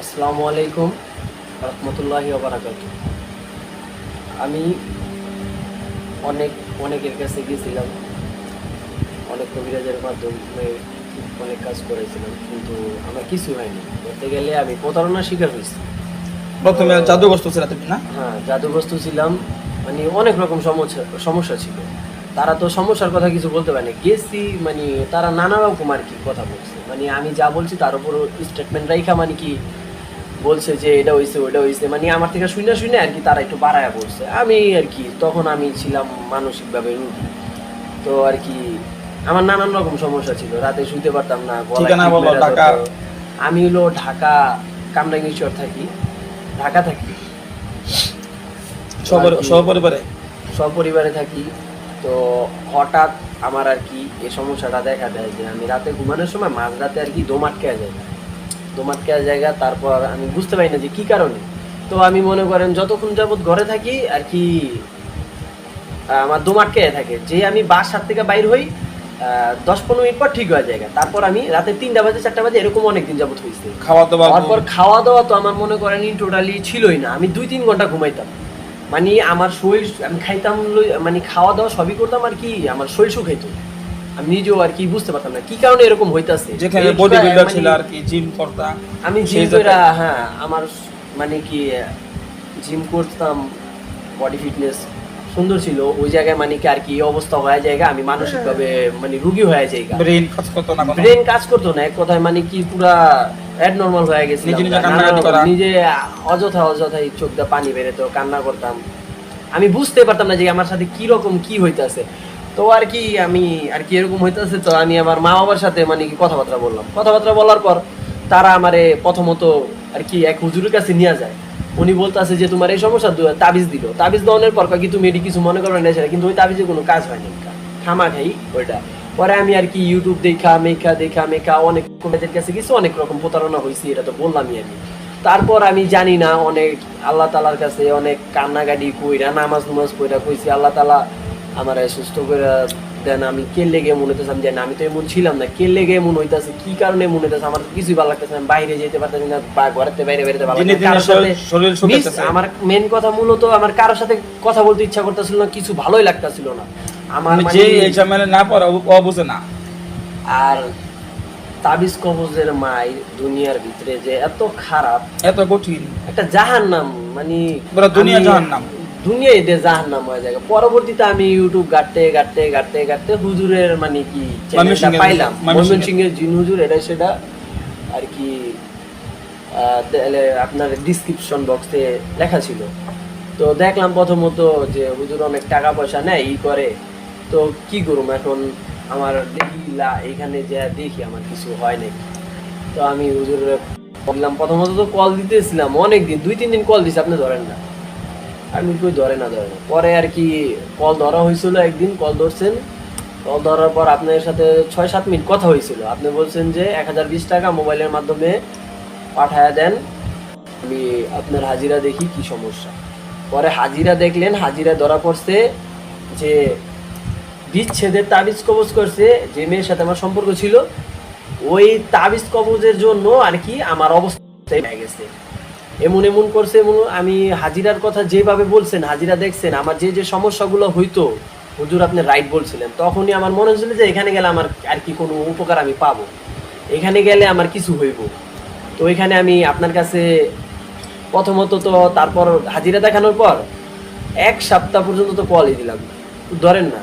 আসসালামু আলাইকুম রহমতুল্লাহি বারাকাতু। আমি অনেক অনেকের কাছে গিয়েছিলাম অনেক কবিরাজের মাধ্যমে অনেক কাজ করেছিলাম কিন্তু আমার কিছু হয়নি। বলতে গেলে আমি প্রতারণার শিকার হয়েছি। প্রথমে জাদুগ্রস্ত ছিল তুমি না? হ্যাঁ জাদুগ্রস্ত ছিলাম মানে অনেক রকম সমস্যা সমস্যা ছিল। তারা তো সমস্যার কথা কিছু বলতে পারে গেছি মানে তারা নানা রকম আর কি কথা বলছে। মানে আমি যা বলছি তার উপর স্টেটমেন্ট রাইখা মানে কি বলছে যে এটা হয়েছে ওইটা হয়েছে মানে আমার থেকে শুনে শুনে আর কি তারা একটু বাড়ায় বলছে আমি আর কি তখন আমি ছিলাম মানসিকভাবে রুগী। তো আর কি আমার নানান রকম সমস্যা ছিল। রাতে শুইতে পারতাম না। আমি হলো ঢাকা কামরাঙ্গীশ্বর থাকি। ঢাকা থাকি। সপরি- সপরিবারে সপরিবারে থাকি। তো হঠাৎ আমার আর কি এই সমস্যাটা দেখা দেয় যে আমি রাতে ঘুমানোর সময় মাঝরাতে আর কি দম আটকে যায়। দম আটকে জায়গা তারপর আমি বুঝতে পারি না যে কি কারণে। তো আমি মনে করেন যতক্ষণ যাবত ঘরে থাকি আর কি আমার দম আটকে থাকে। যে আমি বাসার থেকে বাইর হই দশ পনেরো মিনিট পর ঠিক হয়ে যায় তারপর আমি রাতে তিনটা বাজে চারটা বাজে এরকম অনেক দিন যাবত হয়েছে খাওয়া দাওয়া তারপর খাওয়া দাওয়া তো আমার মনে করেন টোটালি ছিলই না। আমি দুই তিন ঘণ্টা ঘুমাইতাম। মানে আমার শরীর আমি খাইতাম মানে খাওয়া দাওয়া সবই করতাম আর কি আমার শরীর শুকাইতো আমি নিজেও আর কি বুঝতে পারতাম না। কি কারণে এরকম হইতাছে? যেখানে বডি বিল্ডার ছিল আর কি জিম করতা আমি জিম কইরা হ্যাঁ আমার মানে কি জিম করতাম বডি ফিটনেস সুন্দর ছিল। ওই জায়গায় মানে কি আর কি অবস্থা হয়ে আমি মানসিকভাবে মানে রুগী হয়ে ব্রেন কাজ করতো না ব্রেন কাজ করতো না এক কথায় মানে কি পুরা অ্যাডনর্মাল হয়ে গেছে নিজে অযথা অযথাই চোখ দিয়ে পানি বেরোতো কান্না করতাম। আমি বুঝতে পারতাম না যে আমার সাথে কি রকম কি হইতাছে। তো আর কি আমি, আর কি এরকম হইতাছে তো আমি আমার মা বাবার সাথে মানে কি কথাবার্তা বললাম। কথাবার্তা বলার পর তারা আমারে প্রথমত আর কি এক হুজুরের কাছে নিয়ে যায়। উনি বলতেছে যে, তোমার এই সমস্যা তাবিজ দিল। তাবিজ দেওয়ানোর পর কি, তুমি এটি কিছু মনে করবে না কিন্তু ওই তাবিজে কোনো কাজ হয়নি। খামা খাই ওইটা। পরে আমি আর কি ইউটিউব দেখা, মেখা দেখা, মেখা, অনেক কমেদের কাছে কিছু অনেক রকম প্রতারণা হয়েছি এটা তো বললামই আমি। তারপর আমি জানি না, অনেক আল্লাহ তালার কাছে অনেক কান্নাকাটি কইরা নামাজ নামাজ কইরা কইছি, আল্লাহ তালা আমার সুস্থ করে দেন আমি কে লেগে মনে হইতেছে আমি জানি আমি তো এমন ছিলাম না। কে লেগে মনে হইতেছে কি কারণে মনে হইতেছে আমার কিছুই ভালো লাগতেছে না, আমি বাইরে যেতে পারতেছি না বা ঘরের বাইরে বেরোতে ভালো লাগতেছে না। আমার মেন কথা মূলত আমার কারোর সাথে কথা বলতে ইচ্ছা করতেছিল না কিছু ভালোই লাগতেছিল না। আমার মানে মানে- যে এক্সামে না পড়ে ও- ও বুঝে না। আর তাবিজ কবজের মাই দুনিয়ার ভিতরে যে এত খারাপ এত কঠিন। একটা জাহান নাম মানে পুরা দুনিয়া জাহান্নাম। দুনিয়ায় দে জাহান নাম হয়ে যায় পরবর্তীতে আমি ইউটিউব ঘাটতে ঘাটতে ঘাটতে ঘাটতে হুজুরের মানে কি পাইলাম হুজুর, ময়মনসিংহের। ময়মনসিংহের। জিন হুজুর এটা সেটা আর কি তাহলে আপনার ডিসক্রিপশন বক্সে লেখা ছিল। তো দেখলাম প্রথমত যে হুজুর অনেক টাকা পয়সা নেয় ই করে। তো কি করুম এখন? আমার দেখি এখানে যে দেখি আমার কিছু হয় নাকি তো আমি হুজুর বললাম প্রথমত তো কল দিতেছিলাম অনেক দিন দুই তিন দিন কল দিছি আপনি ধরেন না। আমি কই ধরে না ধরে না। পরে আর কি কল ধরা হয়েছিল একদিন, কল ধরছেন। কল ধরার পর আপনার সাথে ছয় সাত মিনিট কথা হয়েছিল আপনি বলছেন যে এক হাজার বিশ টাকা মোবাইলের মাধ্যমে পাঠায় দেন। আমি আপনার হাজিরা দেখি কি সমস্যা। পরে হাজিরা দেখলেন, হাজিরা ধরা পড়ছে যে বিচ্ছেদের তাবিজ কবজ করছে যে মেয়ের সাথে আমার সম্পর্ক ছিল। ওই তাবিজ কবজের জন্য আর কি আমার অবস্থা গেছে এমন এমন করছে, এমন, আমি হাজিরার কথা যেভাবে বলছেন, হাজিরা দেখছেন, আমার যে যে সমস্যাগুলো হইতো, হুজুর আপনি রাইট বলছিলেন, তখনই আমার মনে হচ্ছিল যে এখানে গেলে আমার আর কি কোনো উপকার আমি পাবো, এখানে গেলে আমার কিছু হইব। তো এখানে আমি আপনার কাছে প্রথমত তো তারপর হাজিরা দেখানোর পর এক সপ্তাহ পর্যন্ত তো কলই দিলাম, ধরেন না।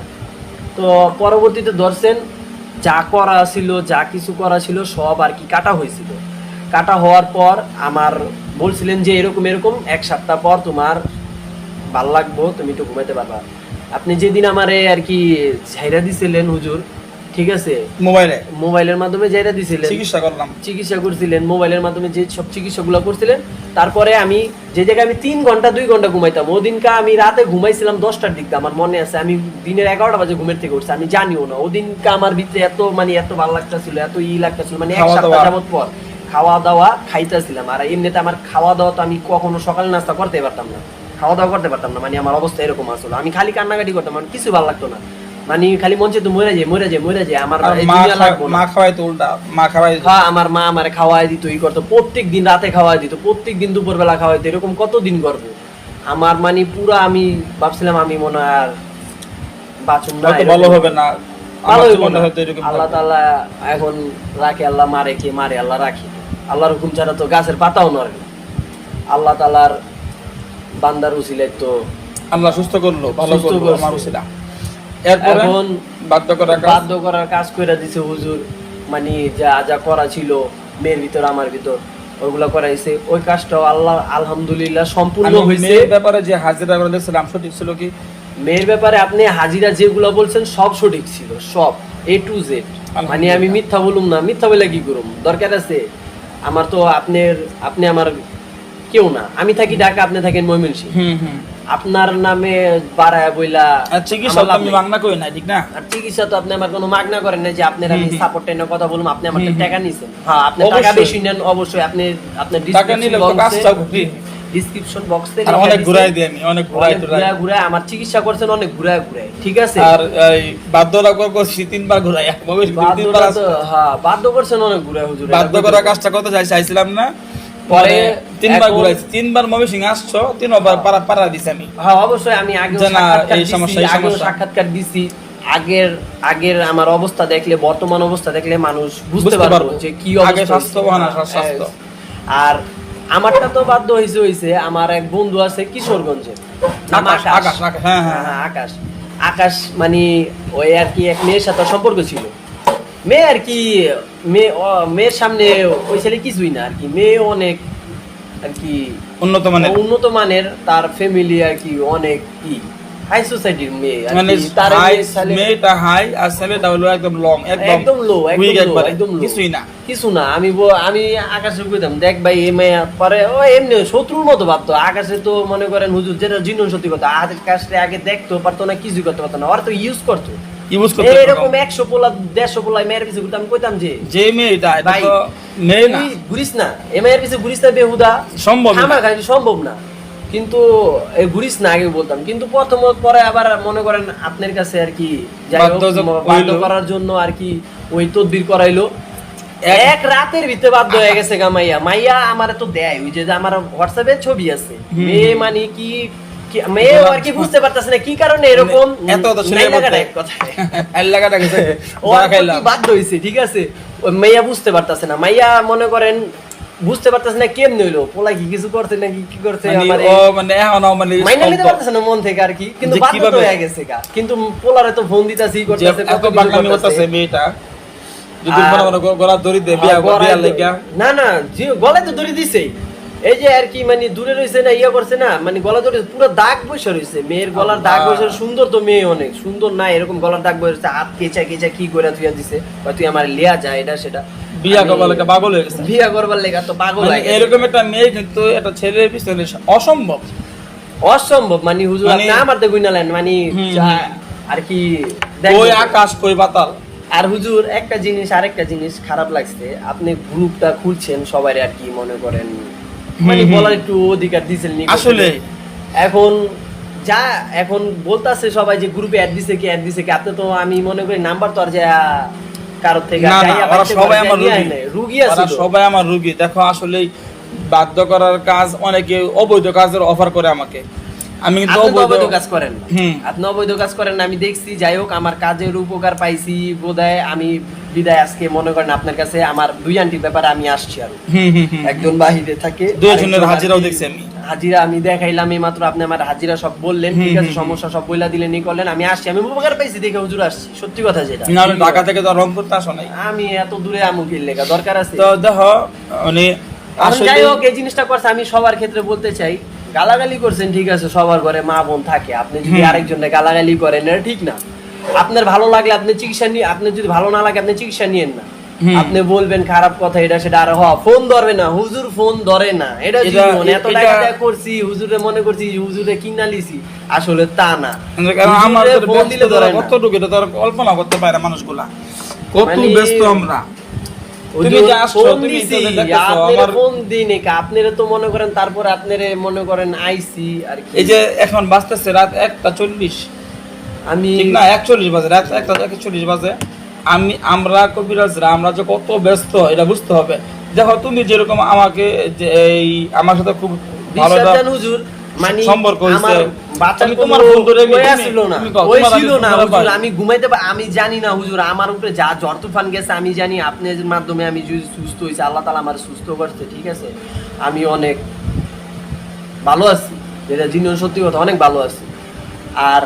তো পরবর্তীতে ধরছেন, যা করা ছিল, যা কিছু করা ছিল, সব আর কি কাটা হয়েছিল। কাটা হওয়ার পর আমার বলছিলেন যে এরকম এরকম এক সপ্তাহ পর তোমার ভালো লাগবো তুমি একটু ঘুমাইতে পারবা। আপনি যেদিন আমারে আর কি ঝাইরা দিছিলেন হুজুর ঠিক আছে? মোবাইলে? মোবাইলের মাধ্যমে ঝাইরা দিছিলেন। চিকিৎসা করলাম। চিকিৎসা করছিলেন মোবাইলের মাধ্যমে যে সব চিকিৎসাগুলো করছিলেন তারপরে আমি যে জায়গায় আমি তিন ঘণ্টা দুই ঘণ্টা ঘুমাইতাম ওদিনকা আমি রাতে ঘুমাইছিলাম দশটার দিকে আমার মনে আছে আমি দিনের এগারোটা বাজে ঘুমের থেকে উঠছি আমি জানিও না। ওদিনকা আমার ভিতরে এত মানে এত ভালো লাগতেছিল এত ই লাগতেছিল মানে এক সপ্তাহ। যাবত পর। খাওয়া দাওয়া খাইতেছিলাম। আর এমনিতে আমার খাওয়া দাওয়া তো আমি কখনো সকালে নাস্তা করতে পারতাম না। খাওয়া দাওয়া করতে পারতাম না। মানে আমার অবস্থা এরকম আসলো আমি খালি কান্নাকাটি করতাম। আমার কিছু ভালো লাগতো না। মানে খালি মরে যায় মরে যায় মরে যায় আমার মা খাওয়াই তো উল্টা। মা খাওয়াই হ্যাঁ আমার মা আমারে খাওয়াই দিত ই করতো। প্রত্যেক দিন রাতে খাওয়াই দিত প্রত্যেক দিন দুপুর বেলা খাওয়াই দিত। এরকম কতদিন করব? আমার মানে পুরো আমি ভাবছিলাম আমি মনে হয় আর বাঁচুন না ভালো হবে না। আল্লাহ। তাআলা এখন রাখে আল্লাহ মারে কে মারে আল্লাহ রাখি। আল্লাহর হুকুম ছাড়া তো গাছের পাতাও নড়ে না। আল্লাহ তাআলার বান্দার উসিলে তো আল্লাহ সুস্থ করল ভালো করল। আমার এরপরে এখন বাধ্য করা কাজ? বাধ্য করার কাজ দিছে হুজুর মানে যা যা করা ছিল মেয়ের ভিতর আমার ভিতর ওগুলা করাইছে। ওই কাজটাও আল্লাহ আলহামদুলিল্লাহ সম্পূর্ণ হয়েছে মেয়ের ব্যাপারে যে হাজিরা করে দেখছিলাম সঠিক ছিল কি? মেয়ের ব্যাপারে আপনি হাজিরা যেগুলো বলছেন সব সঠিক ছিল সব এ টু জেড মানে আমি মিথ্যা বলুম না মিথ্যা বলে কি করুম? দরকার আছে? আমার তো আপনার আপনি আমার কেউ না। আমি থাকি ঢাকা আপনি থাকেন ময়মনসিংহ। আপনার নামে বাড়ায় বইলা চিকিৎসা আমি নেই। করি না ঠিক না? আর চিকিৎসা তো আপনি আমার কোনো মাগনা করেন না যে আপনার আমি। সাপোর্ট এনে কথা বলুন আপনি আমার। টাকা নিছেন। হ্যাঁ আপনি টাকা বেশি নেন অবশ্যই। আপনি আপনার টাকা নিলে কাজ কাজটা ডিসক্রিপশন বক্স অনেক ঘুরাই আমি অনেক ঘুরাই ঘুরায় ঘুরায় আমার চিকিৎসা করছেন অনেক ঘুরায় ঘুরায় ঠিক আছে? আর এই বাধ্য রাখব করছি তিনবার ঘুরাই একভাবে তিনবার হ্যাঁ বাধ্য করছেন অনেক ঘুরায় হুজুর। বাধ্য করার কাজটা করতে চাই চাইছিলাম না। পরে পরে তিনবার ঘুরাইছি। তিনবার মমি সিং আসছো তিনবার পাড়া পাড়া দিছি আমি। হ্যাঁ অবশ্যই আমি সাক্ষাৎকার এই সমস্যা, এই সমস্যা। সাক্ষাৎকার দিছি। আগের আগের আমার অবস্থা দেখলে বর্তমান অবস্থা দেখলে মানুষ বুঝতে পারবে। যে কি আগে অবস্থা। স্বাস্থ্য। আর আমারটা তো বাধ্য হয়েছে হয়েছে আমার এক বন্ধু আছে কিশোরগঞ্জে। আকাশ, আকাশ, আকাশ, হ্যাঁ, হ্যাঁ। হ্যাঁ, আকাশ। আকাশ মানে ওই আর কি এক মেয়ের সাথে সম্পর্ক ছিল। মেয়ে আর কি মেয়ে মেয়ের সামনে ওই ছেলে কিছুই না আর কি। মেয়ে অনেক আর কি উন্নত মানের। উন্নত মানের তার ফ্যামিলি আর কি অনেক কি হাই সোসাইটির মেয়ে মানে মেয়েটা হাই আর ছেলেটা হলো একদম লং একদম একদম লো একদম লো একদম। কিছুই না কিছু না আমি আমি আকাশে কইতাম দেখ ভাই এই মেয়ে পরে ও এমনি শত্রুর মতো ভাবতো। আকাশে তো মনে করেন হুজুর যেটা জিনিস সত্যি কথা আকাশে আগে দেখতো পারতো না কিছু করতে পারতো না। ওরা তো ইউজ করতো। ইউজ করতে এরকম একশো পোলা দেড়শো পোলা মেয়ের পিছু ঘুরতাম আমি কইতাম যে যে মেয়েটা এটা তো মেয়ে না। ঘুরিস না। এ মেয়ের পিছু ঘুরিস না বেহুদা। সম্ভব না। আমার কাছে সম্ভব না। কিন্তু এই ঘুরিস না আগে বলতাম কিন্তু প্রথম পরে আবার মনে করেন আপনার কাছে আর কি বাধ্য। করার জন্য আর কি ওই তদবির করাইলো এক- রাতের ভিতরে বাধ্য হয়ে গেছে গা মাইয়া মাইয়া আমার তো দেয় ওই যে আমার হোয়াটসঅ্যাপে ছবি আছে মেয়ে মানে কি মেয়ে আর কি বুঝতে পারতেছে না কি কারণে এরকম মানে এত এত ছেলে নাই লাগাটা বলতে। এক কথায়। এর লাগাটা গেছে ও ধরা আর খাইলাম। কি বাধ্য হইছে ঠিক আছে মাইয়া বুঝতে পারতাছে না মাইয়া মনে করেন বুঝতে পারতেছ না কেমনে হইল? পোলা কি কিছু করছে নাকি কি করছে মানে আমার? ও মানে এখনও মানে মাইনা নিতে পারতেছ না মন থেকে আর কি কিন্তু বাদ বাধ্য তো? হয়ে গেছে গা। কিন্তু পোলারে তো ফোন দিতাছি করতেছে এত বাকনামি করতেছে। মেয়েটা যদি মনে মনে গলা দড়ি দে বিয়া বিয়া লাগা। না না জি- গলায় তো দড়ি দিছে এই যে আর কি মানে দূরে রয়েছে না ইয়ে করছে না মানে গলা দড়ি পুরো দাগ বসে রয়েছে মেয়ের গলার দাগ বসে সুন্দর তো মেয়ে অনেক সুন্দর না এরকম গলার দাগ বসে হাত কেচা কেচা কি করে তুই দিছে বা তুই আমার লিয়া যায় এটা সেটা। বিয়া করবার লেগে পাগল হয়ে গেছে। বিয়া করবার লেগা তো পাগল মানে এরকম একটা মেয়ে কিন্তু একটা ছেলের পিছনে অসম্ভব। অসম্ভব মানে হুজুর মানে- আপনি আমার দেখুন নালেন মানে আর কি ওই আকাশ কই পাতাল আর হুজুর একটা জিনিস আরেকটা জিনিস খারাপ লাগছে আপনি গ্রুপটা খুলছেন সবাই আর কি মনে করেন মানে। বলার একটু অধিকার দিয়েছেন আসলে। এখন যা এখন বলতাছে সবাই যে গ্রুপে অ্যাড দিছে কি অ্যাড দিছে কি আপনি তো আমি মনে করি নাম্বার তো আর যে কারোর থেকে সবাই আমার রুগী রুগী আছে সবাই আমার রুগী দেখো আসলে বাধ্য করার কাজ অনেকে অবৈধ কাজের অফার করে আমাকে আমি কিন্তু অবৈধ। কাজ করেন। না। আপনি অবৈধ কাজ করেন না, আমি দেখছি যাই হোক আমার কাজের উপকার পাইছি বোধহয় আমি বিদায় আজকে মনে করেন আপনার কাছে আমার দুই আন্টির ব্যাপারে আমি আসছি আর। একজন বাহিরে থাকে আরেকজন হাজিরাও দেখছি আমি। হাজিরা আমি দেখাইলাম এই মাত্র আপনি আমার হাজিরা সব বললেন ঠিক আছে সমস্যা সব বইলা দিলেন ই করলেন আমি আসছি। আমি উপকার পাইছি দেখে হুজুর আসছি সত্যি কথা যেটা। না ঢাকা থেকে তো আর রংপুর তো আসো নাই। আমি এত দূরে আমুকির লেখা দরকার আছে? তো দেখো মানে আসলে যাই হোক এই জিনিসটা করছে আমি সবার ক্ষেত্রে বলতে চাই গালাগালি করছেন ঠিক আছে সবার ঘরে মা বোন থাকে। আপনি যদি হুম। গালাগালি করেন এটা ঠিক না। আপনার ভালো লাগলে আপনি চিকিৎসা নিয়ে আপনি যদি ভালো না লাগে আপনি চিকিৎসা নিয়েন না। আপনি বলবেন খারাপ কথা এটা সেটা আর হ ফোন ধরবে না হুজুর ফোন ধরে না। এটা জীবন। এত টাকা দেয়া করছি হুজুরে মনে করছি হুজুরে কিনা লিছি। আসলে তা না। আমার ফোন দিলে ধরে। কতটুকু এটা তো কল্পনা করতে পারে মানুষগুলা। কত মানে- ব্যস্ত আমরা। তুমি হুজুর, ফোন দিছি, তো দেখতেছো, আপনারে আমার- ফোন দিই নাকি আপনারে তো মনে করেন তারপরে আপনারে মনে করেন আইসি আর এই যে এখন বাঁচতেছে রাত একটা চল্লিশ। আমি না একচল্লিশ বাজে রাত একটা একচল্লিশ বাজে। আমি আমরা কবিরাজরা আমরা যে কত ব্যস্ত এটা বুঝতে হবে। দেখো তুমি যেরকম আমাকে এই আমার সাথে খুব ভালো মানে সম্পর্ক হয়েছে। আমি ঘুমাইতে জানি না হুজুর আমার উপরে যা জ্বর তুফান গেছে আমি জানি আপনার মাধ্যমে আমি সুস্থ হয়েছি আল্লাহ তালা আমার সুস্থ করছে ঠিক আছে? আমি অনেক ভালো আছি। যেটা যিনি সত্যি কথা অনেক ভালো আছি। আর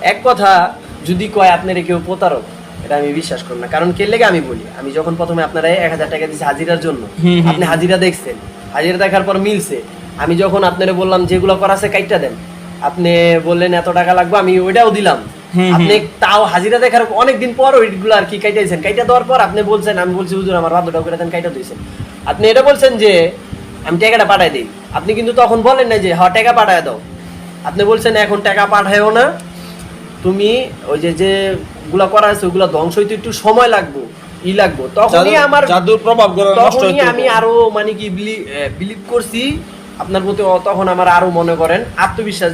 এক কথা যদি কয় আপনার কেউ প্রতারক এটা আমি বিশ্বাস করি না। কারণ কে লেগে আমি বলি? আমি যখন প্রথমে আপনারা এক হাজার টাকা দিচ্ছি হাজিরার জন্য। আপনি হাজিরা দেখছেন। হাজিরা দেখার পর মিলছে। আমি যখন আপনারা বললাম যেগুলো করা আছে কাইটটা দেন। আপনি বললেন এত টাকা লাগবে আমি ওইটাও দিলাম। আপনি তাও হাজিরা দেখার অনেক দিন পর ওইগুলো আর কি কাইটাইছেন। কাইটা দেওয়ার পর আপনি বলছেন আমি বলছি হুজুর আমার বাধ্যটা করে দেন কাইটা দিয়েছেন। আপনি এটা বলছেন যে আমি টাকাটা পাঠাই দিই। আপনি কিন্তু তখন বলেন না যে হ টাকা পাঠায় দাও। আপনি বলছেন এখন টাকা পাঠায়ও না। তুমি ওই যে যে গুলা করা আছে ওগুলা ধ্বংস হইতে একটু সময় লাগবে ই লাগবে। তখনই আমার জাদুর প্রভাব তখনই আমি আরও মানে কি বিলিভ করছি আপনার প্রতি তখন আমার আরও মনে করেন আত্মবিশ্বাস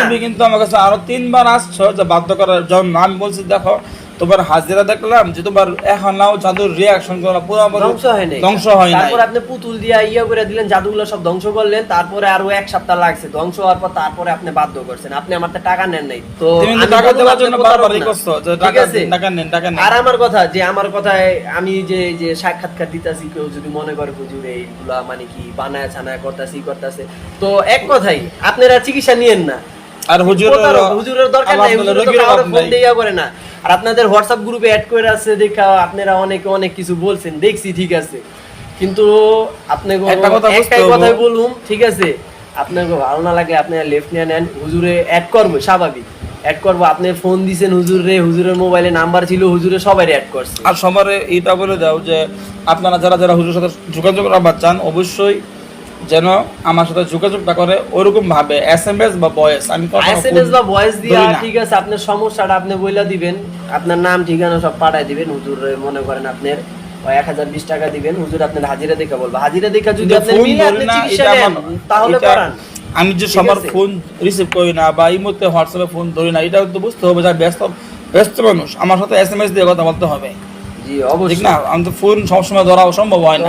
তুমি কিন্তু আমার কাছে আরও তিনবার আসছো যে বাধ্য করার জন্য। আমি বলছি দেখো তোমার হাজিরা দেখলাম যে তোমার এখন নাও জাদুর রিয়াকশনগুলো পুরো ধ্বংস হয় নাই। ধ্বংস হয় নাই। তারপর আপনি পুতুল দিয়া ইয়া করে দিলেন জাদুগুলো সব ধ্বংস করলেন তারপরে আরও এক সপ্তাহ লাগছে। ধ্বংস হওয়ার পর তারপরে আপনি বাধ্য করছেন। আপনি আমার টাকা নেন নাই। তো আমি টাকা দেওয়ার জন্য না। করছ যে টাকা? দিন, টাকা নেন টাকা নেন। আর আমার কথা যে আমার কথায় আমি যে যে সাক্ষাৎকার দিতাছি কেউ যদি মনে করে হুজুর এইগুলা মানে কি বানায় ছানায় করতাছি করতাছে। তো এক কথাই আপনারা চিকিৎসা নিয়েন না। আর হুজুর প্রতারক, হুজুরের দরকার নাই হুজুর তো ফোন দিয়ে করে না। আর আপনাদের হোয়াটসঅ্যাপ গ্রুপে অ্যাড করে আছে দেখা আপনারা অনেকে অনেক কিছু বলছেন দেখছি ঠিক আছে। কিন্তু একটা কথা একটাই কথাই বলুন ঠিক আছে? আপনাকে ভালো না লাগে আপনারা লেফট নিয়ে নেন হুজুরে অ্যাড করব স্বাভাবিক। অ্যাড করব আপনি ফোন দিছেন হুজুরে হুজুরের মোবাইলে নাম্বার ছিল হুজুরে সবাই অ্যাড করছে। আর সবার এটা বলে দাও যে আপনারা যারা যারা হুজুর সাথে যোগাযোগ রাখবার চান অবশ্যই যেন আমার সাথে যোগাযোগটা করে ওরকম ভাবে এস এম এস বা ভয়েস আমি এসএমএস বা ভয়েস দিয়া ঠিক আছে আপনার সমস্যাটা আপনি বইলা দিবেন আপনার নাম ঠিকানা সব পাঠায় দিবেন হুজুর মনে করেন আপনার ওই এক হাজার বিশ টাকা দিবেন হুজুর আপনার হাজিরা দেখা বলব। হাজিরা দেখা যদি মিলে আপনি চিকিৎসা এটা তাহলে করান। আমি যে সবার ফোন রিসিভ করি না বা এই মুহূর্তে হোয়াটসঅ্যাপে ফোন ধরি না এটা তো বুঝতে হবে যারা ব্যস্ত ব্যস্ত মানুষ আমার সাথে এস এম এস দিয়ে কথা বলতে হবে। জি ঠিক অবশ্যই। না আমি তো ফোন সবসময় ধরা সম্ভব হয় না।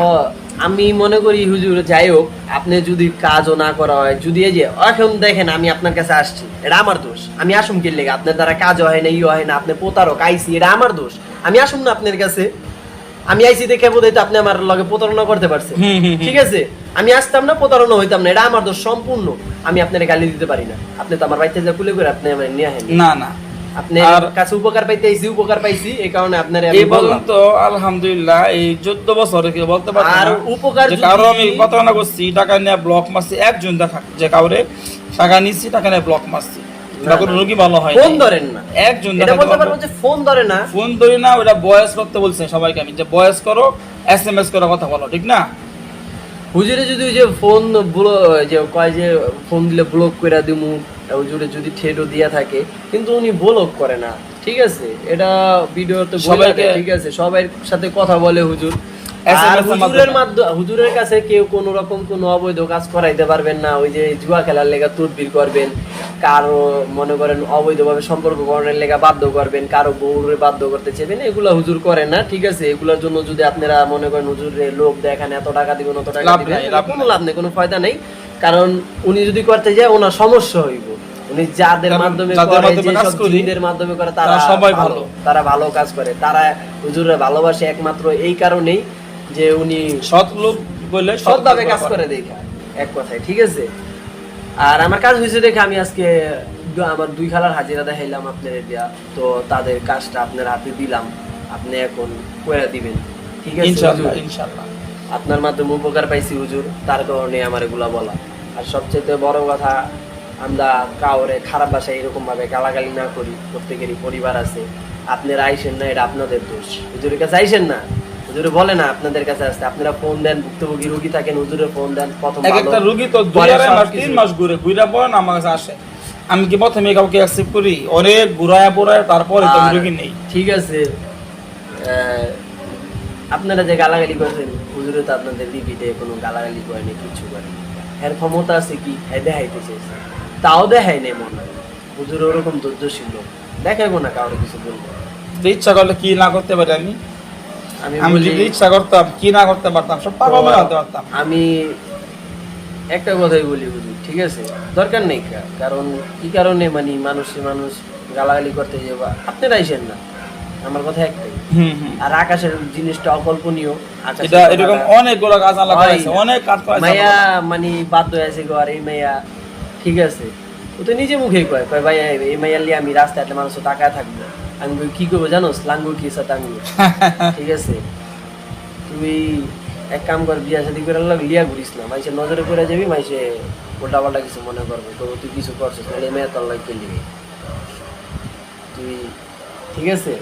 আমি মনে করি হুজুর যাই হোক আপনি যদি কাজও না করা হয় যদি এই যে এখন দেখেন আমি আপনার কাছে আসছি এটা আমার দোষ। আমি আসুম কি লেগে? আপনার দ্বারা কাজ হয় না ইয়ে হয় না আপনি প্রতারক আইসি এটা আমার দোষ। আমি আসুম না আপনার কাছে। আমি আইসি দেখে বোধ তো আপনি আমার লগে প্রতারণা করতে পারছেন। ঠিক আছে? আমি আসতাম না প্রতারণা হইতাম না এটা আমার দোষ সম্পূর্ণ। আমি আপনার গালি দিতে পারি না। আপনি তো আমার বাড়িতে যা খুলে করে আপনি আমার নিয়ে আসেন না না। আপনি কাছে উপকার পাইতে আইসি উপকার পাইছি এই কারণে আপনার এই পর্যন্ত আলহামদুলিল্লাহ এই চোদ্দ বছরে কেউ বলতে পারছে আর উপকার কারও আমি প্রতারণা করছি টাকা নিয়ে ব্লক মারছি একজন দেখা যে কাউরে টাকা নিচ্ছি টাকা নিয়ে ব্লক মারছি। না, কোনো না। রোগী ভালো হয় ফোন ধরেন না। একজন ধরে না। ফোন ধরি না ওটা বয়স করতে বলছে সবাইকে আমি যে বয়স করো এস এম এস করে কথা বলো ঠিক না? হুজুরে যদি ওই যে ফোন যে কয় যে ফোন দিলে ব্লক করে দিমু হুজুরে যদি ঠেডো দিয়া থাকে কিন্তু উনি ব্লক করে না ঠিক আছে? এটা ভিডিওতে সবাইকে- ঠিক আছে? সবার সাথে কথা বলে হুজুর। হুজুরের মাধ্যমে। হুজুরের কাছে কেউ কোনো রকম কোনো অবৈধ কাজ করাইতে পারবেন না ওই যে জুয়া খেলার লেগা করবেন কারও মনে করেন অবৈধভাবে সম্পর্ক করার লেগা বাধ্য করবেন কারও বউরে বাধ্য করতে চাইবেন এগুলা হুজুর করে না ঠিক আছে? এগুলোর জন্য যদি আপনারা মনে করেন হুজুরে লোক দেখান এত টাকা দিবেন অত টাকা দিবেন কোনো লাভ নেই কোনো ফায়দা নেই। কারণ উনি যদি করতে যায় ওনার সমস্যা হইব। উনি যাদের মাধ্যমে করে মাধ্যমে যেসব মাধ্যমে করে তারা সবাই ভালো। তারা ভালো কাজ করে। তারা হুজুরে ভালোবাসে একমাত্র এই কারণেই যে উনি সৎ লোক বলে সৎভাবে কাজ করে দেখা এক কথায় ঠিক আছে? আর আমার কাজ হয়েছে দেখে আমি আজকে আমার দুই খালার হাজিরা দেখাইলাম আপনার দিয়া। তো তাদের কাজটা আপনার হাতে দিলাম। আপনি এখন করে দিবেন। ঠিক আছে ইনশাআল্লাহ ইনশাআল্লাহ আপনার মাধ্যমে উপকার পাইছি হুজুর। তার কারণে আমার এগুলা বলা। আর সবচেয়ে বড় কথা আমরা কাউরে খারাপ ভাষায় এরকম ভাবে গালাগালি না করি। প্রত্যেকেরই পরিবার আছে। আপনারা আইসেন না এটা আপনাদের দোষ। হুজুরের কাছে আইসেন না? হুজুরে বলে না আপনাদের কাছে আসতে। আপনারা ফোন দেন ভুক্তভোগী রোগী থাকেন হুজুরে ফোন দেন প্রথম এক একটা রুগী তো দুই মাস তিন মাস ঘুরে ঘুরে পরে না আমার কাছে আসে। আমি কি প্রথমে কাউকে অ্যাকসেপ্ট করি? অনেক ঘুরায় পোড়ায় তারপরে তো রুগী নেই। ঠিক আছে আপনারা যে গালাগালি করছেন হুজুরে তো আপনাদের লিপিতে কোনো গালাগালি করেনি কিছু করেনি এর ক্ষমতা আছে কি? হ্যাঁ দেখাইতে চেয়েছে তাও দেখাই নেই মনে হয়। হুজুর ওরকম ধৈর্যশীল লোক। দেখাবো না কাউরে কিছু বলব। ইচ্ছা করলে কি না করতে পারি আমি? আমি যদি ইচ্ছা করতাম কি না করতে পারতাম সব পাগল তো- বানাতে পারতাম। আমি একটা কথাই বলি বুঝি ঠিক আছে? দরকার নেই কারণ কি কারণে মানে মানুষ মানুষ গালাগালি করতে যাবা আপনারা আইসেন না। আমার কথা একটাই। আর আকাশের জিনিসটা অকল্পনীয়। এটা এরকম কথাটা- অনেকগুলো গাছ অনেক মাইয়া মানে বাধ্য আছে গো আর এই মাইয়া ঠিক আছে। ও তো নিজে মুখেই কয় কয় ভাই এই মাইয়া লিয়ে আমি রাস্তায় একটা মানুষ তাকায় থাকব। আমি কি করব জানোস? লাঙ্গু কি সাথে আঙ্গুর? ঠিক আছে। তুই এক কাম কর বিয়া শাদি করে লাগ লিয়া ঘুরিস না। মাইসে নজরে করে যাবি মাইসে উল্টা পাল্টা কিছু মনে করবে। তো তুই কিছু করছিস তাহলে মেয়ে তোর লাগে লিবি তুই ঠিক আছে?